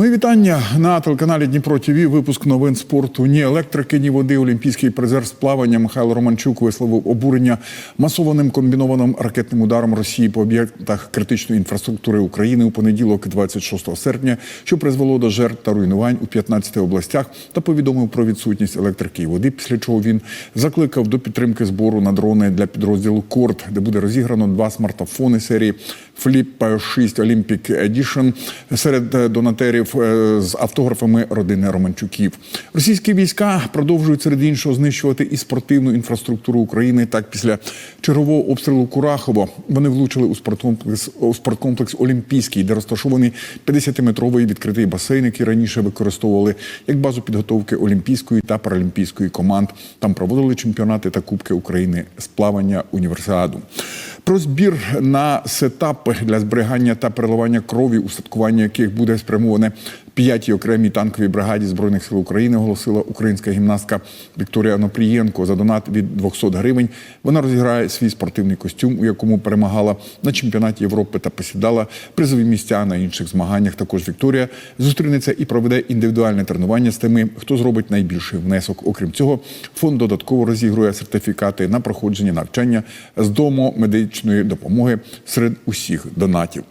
Мої вітання на телеканалі Дніпро ТВ. Випуск новин спорту. Ні електрики, ні води. Олімпійський призер з плавання Михайло Романчук висловив обурення масованим комбінованим ракетним ударом Росії по об'єктах критичної інфраструктури України у понеділок, 26 серпня, що призвело до жертв та руйнувань у 15 областях, та повідомив про відсутність електрики і води. Після чого він закликав до підтримки збору на дрони для підрозділу Корд, де буде розіграно два смартфони серії Flip 6 Olympic Edition серед е, донатерів з автографами родини Романчуків. Російські війська продовжують серед іншого знищувати і спортивну інфраструктуру України. Так, після чергового обстрілу Курахово вони влучили у спорткомплекс у спорткомплекс Олімпійський, де розташований 50-метровий відкритий басейн, який раніше використовували як базу підготовки олімпійської та паралімпійської команд. Там проводили чемпіонати та кубки України з плавання універсіаду. Про збір на сетапи для зберігання та переливання крові, устаткування яких буде спрямоване п'ятій окремій танковій бригаді збройних сил України, оголосила українська гімнастка Вікторія Онопрієнко. За донат від 200 гривень вона розіграє свій спортивний костюм, у якому перемагала на чемпіонаті Європи та посідала призові місця на інших змаганнях. Також Вікторія зустрінеться і проведе індивідуальне тренування з тими, хто зробить найбільший внесок. Окрім цього, фонд додатково розігрує сертифікати на проходження навчання з дому медичної допомоги серед усіх донатів.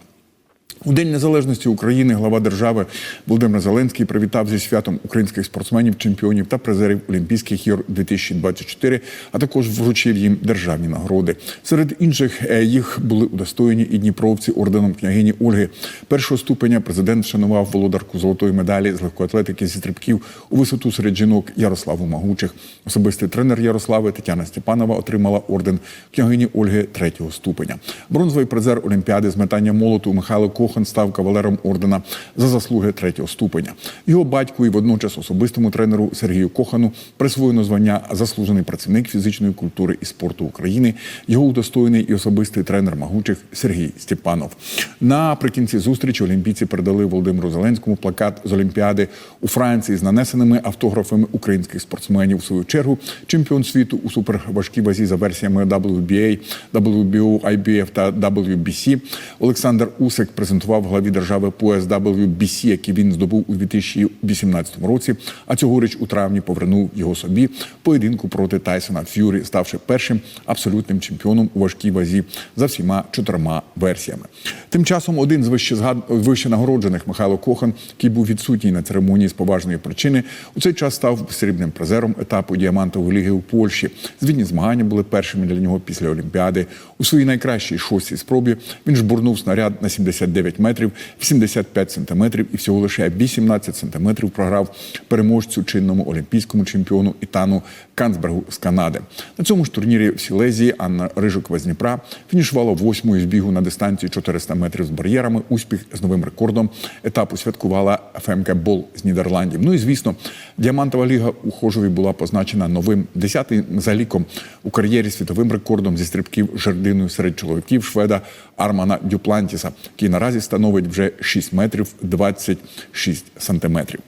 У День Незалежності України глава держави Володимир Зеленський привітав зі святом українських спортсменів, чемпіонів та призерів Олімпійських ігор 2024, а також вручив їм державні нагороди. Серед інших е, їх були удостоєні і дніпровці орденом княгині Ольги. Першого ступеня президент вшанував володарку золотої медалі з легкоатлетики зі стрибків у висоту серед жінок Ярославу Магучих. Особистий тренер Ярослави Тетяна Степанова отримала орден княгині Ольги третього ступеня. Бронзовий призер Олімпіади з метання молоту Михайло Кохан став кавалером ордена за заслуги третього ступеня. Його батьку і водночас особистому тренеру Сергію Кохану присвоєно звання заслужений працівник фізичної культури і спорту України. Його удостоєний і особистий тренер Магучих Сергій Степанов. Наприкінці зустрічі олімпійці передали Володимиру Зеленському плакат з Олімпіади у Франції з нанесеними автографами українських спортсменів. У свою чергу чемпіон світу у суперважкій вазі за версіями WBA, WBO, IBF та WBC Олександр Усик презентував главі держави пояс WBC, який він здобув у 2018 році. А цьогоріч у травні повернув його собі поєдинку проти Тайсона Ф'юрі, ставши першим абсолютним чемпіоном у важкій вазі за всіма чотирма версіями. Тим часом один з вище згад... вище нагороджених Михайло Кохан, який був відсутній на церемонії з поважної причини, у цей час став срібним призером етапу діамантової ліги у Польщі. Звітні змагання були першими для нього після Олімпіади. У своїй найкращій шостій спробі він жбурнув снаряд на 79 метрів, 75 сантиметрів і всього лише 18 сантиметрів програв переможцю чинному олімпійському чемпіону Ітану Канцбергу з Канади. На цьому ж турнірі в Сілезії Анна Рижикова з Дніпра фінішувала восьмою з бігу на дистанції 400 метрів з бар'єрами. Успіх з новим рекордом етапу святкувала ФМК Бол з Нідерландів. Ну і звісно, діамантова ліга у Хожові була позначена новим десятим за ліком у кар'єрі світовим рекордом зі стрибків жердиною серед чоловіків шведа Армана Дюплантіса, який наразі становить вже 6 метрів 26 сантиметрів.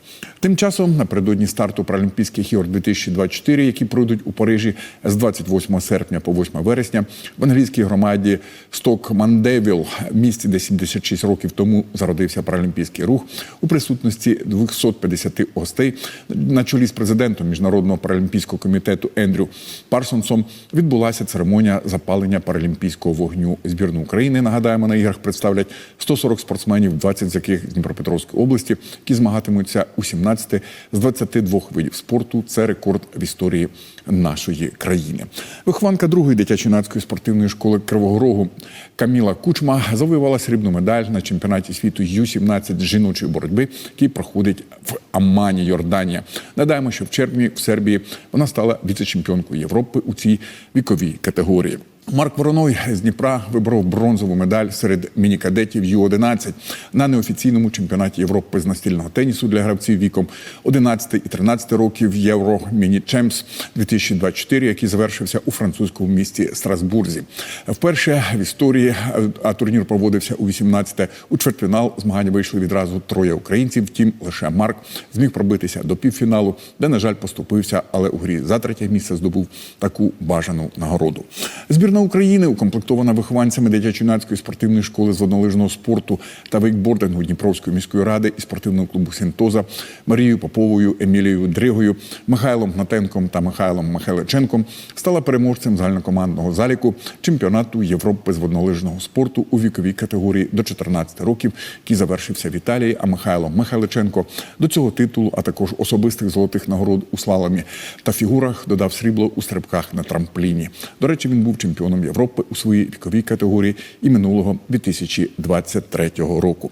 Тим часом напередодні старту Паралімпійських ігор 2024, які пройдуть у Парижі з 28 серпня по 8 вересня, в англійській громаді Сток Мандевіл, місті, де 76 років тому зародився паралімпійський рух, у присутності 250 гостей на чолі з президентом міжнародного паралімпійського комітету Ендрю Парсонсом відбулася церемонія запалення паралімпійського вогню збірну України. Нагадаємо, на іграх представлять 140 спортсменів, 20 з яких з Дніпропетровської області, які змагатимуться у 17 з 22 видів спорту. Це рекорд в історії нашої країни. Вихованка другої дитячо-юнацької спортивної школи Кривого Рогу Каміла Кучма завоювала срібну медаль на чемпіонаті світу Ю-17 з жіночої боротьби, який проходить в Аммані, Йорданія. Нагадаємо, що в червні в Сербії вона стала віце-чемпіонкою Європи у цій віковій категорії. Марк Вороной з Дніпра виборов бронзову медаль серед мінікадетів Ю-11 на неофіційному чемпіонаті Європи з настільного тенісу для гравців віком 11 і 13 років Євро Міні Чемпс 2024, який завершився у французькому місті Страсбурзі. Вперше в історії а турнір проводився у 18-те. У чвертьфінал змагання вийшли відразу троє українців. Втім, лише Марк зміг пробитися до півфіналу, де, на жаль, поступився, але у грі за третє місце здобув таку бажану нагороду. Збірна України, укомплектована вихованцями дитячо-юнацької спортивної школи з воднолижного спорту та вейкбордингу Дніпровської міської ради і спортивного клубу Синтоза Марією Поповою, Емілією Дригою, Михайлом Гнатенком та Михайлом Михайличенком стала переможцем загальнокомандного заліку чемпіонату Європи з воднолижного спорту у віковій категорії до 14 років, який завершився в Італії. А Михайло Михайличенко до цього титулу, а також особистих золотих нагород у слаломі та фігурах додав срібло у стрибках на трампліні. До речі, він був чемпіоном Європи у своїй віковій категорії і минулого 2023 року.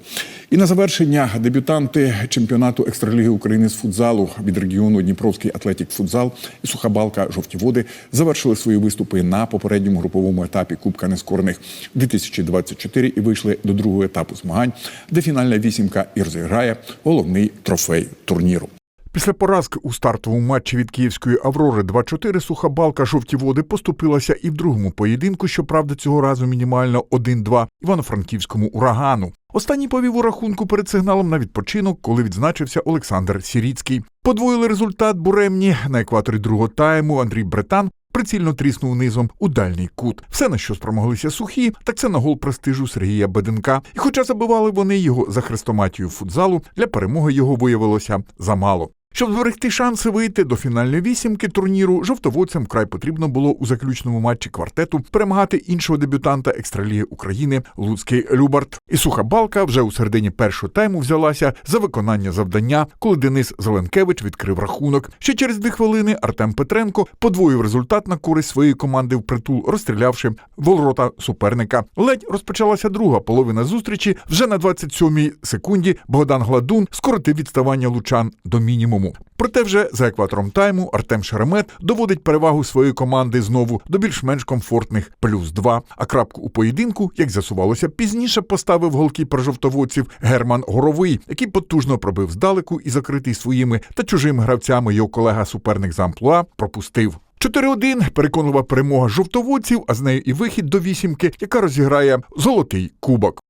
І на завершення дебютанти чемпіонату екстраліги України з футзалу від регіону Дніпровський Атлетік Футзал і Сухабалка Жовті Води завершили свої виступи на попередньому груповому етапі Кубка Нескорених 2024 і вийшли до другого етапу змагань, де фінальна вісімка і розіграє головний трофей турніру. Після поразки у стартовому матчі від київської Аврори 2-4 суха балка жовті води поступилася і в другому поєдинку, щоправда, цього разу мінімально 1-2 івано-франківському урагану. Останній повів у рахунку перед сигналом на відпочинок, коли відзначився Олександр Сіріцький. Подвоїли результат буремні на екваторі другого тайму. Андрій Бретан прицільно тріснув низом у дальній кут. Все, на що спромоглися сухі, так це на гол престижу Сергія Беденка. І хоча забивали вони його за хрестоматію футзалу, для перемоги його виявилося замало. Щоб зберегти шанси вийти до фінальної вісімки турніру, жовтоводцям вкрай потрібно було у заключному матчі квартету перемагати іншого дебютанта екстраліги України Луцький Любарт. І суха балка вже у середині першого тайму взялася за виконання завдання, коли Денис Зеленкевич відкрив рахунок. Ще через дві хвилини Артем Петренко подвоїв результат на користь своєї команди в притул, розстрілявши ворота суперника. Ледь розпочалася друга половина зустрічі. Вже на 27-й секунді Богдан Гладун скоротив відставання лучан до мінімуму. Проте вже за екватором тайму Артем Шеремет доводить перевагу своєї команди знову до більш-менш комфортних плюс 2. А крапку у поєдинку, як з'ясувалося, пізніше поставив голкіпер жовтоводців Герман Горовий, який потужно пробив здалеку і закритий своїми та чужими гравцями його колега-суперник з амплуа пропустив. 4-1 переконлива перемога жовтоводців, а з нею і вихід до вісімки, яка розіграє золотий кубок.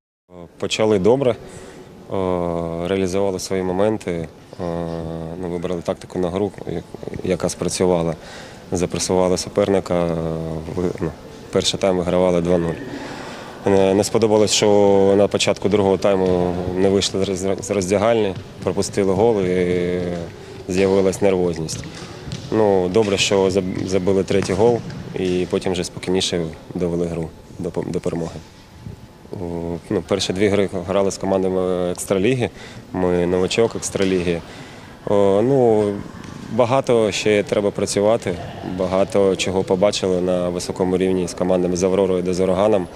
Почали добре, реалізували свої моменти, е, ну, вибрали тактику на гру, яка спрацювала. Запресували суперника, е, ну, перший тайм вигравали 2-0. Не не сподобалось, що на початку другого тайму не вийшли з роздягальні, пропустили гол і з'явилась нервозність. Ну, добре, що забили третій гол і потім вже спокійніше довели гру до перемоги. Ну, перші дві гри грали з командами екстраліги. Ми новачок екстраліги. Ну, багато ще треба працювати, багато чого побачили на високому рівні з командами з Авророю та з Ураганом.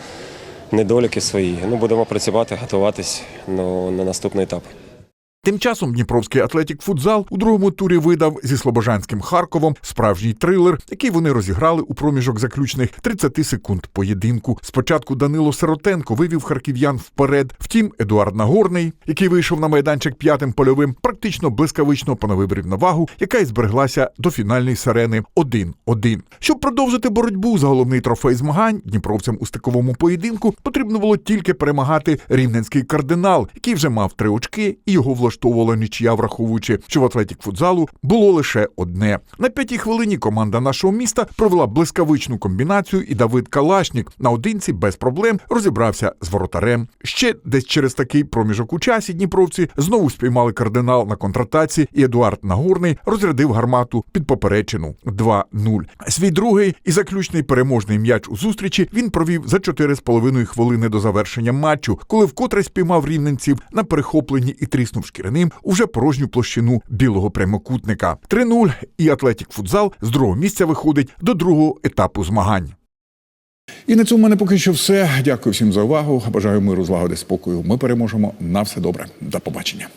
Недоліки свої. Ну, будемо працювати, готуватись ну, на наступний етап. Тим часом Дніпровський атлетік футзал у другому турі видав зі Слобожанським Харковом справжній трилер, який вони розіграли у проміжок заключних 30 секунд поєдинку. Спочатку Данило Сиротенко вивів харків'ян вперед. Втім, Едуард Нагорний, який вийшов на майданчик п'ятим польовим, практично блискавично поновив рівновагу, яка й збереглася до фінальної сирени 1-1. Щоб продовжити боротьбу за головний трофей змагань, дніпровцям у стиковому поєдинку потрібно було тільки перемагати рівненський кардинал, який вже мав три очки, і його влаштовувала нічия, враховуючи, що в атлетік футзалу було лише одне. На п'ятій хвилині команда нашого міста провела блискавичну комбінацію, і Давид Калашнік наодинці без проблем розібрався з воротарем. Ще десь через такий проміжок у часі дніпровці знову спіймали кардинал на контратаці, і Едуард Нагорний розрядив гармату під поперечину 2-0. Свій другий і заключний переможний м'яч у зустрічі він провів за 4,5 хвилини до завершення матчу, коли вкотре спіймав рівненців на перехопленні і тріснув шкіряним уже порожню площину білого прямокутника. 3-0 і Атлетік Футзал з другого місця виходить до другого етапу змагань. І на цьому в мене поки що все. Дякую всім за увагу. Бажаю миру, злагоди, спокою. Ми переможемо. На все добре. До побачення.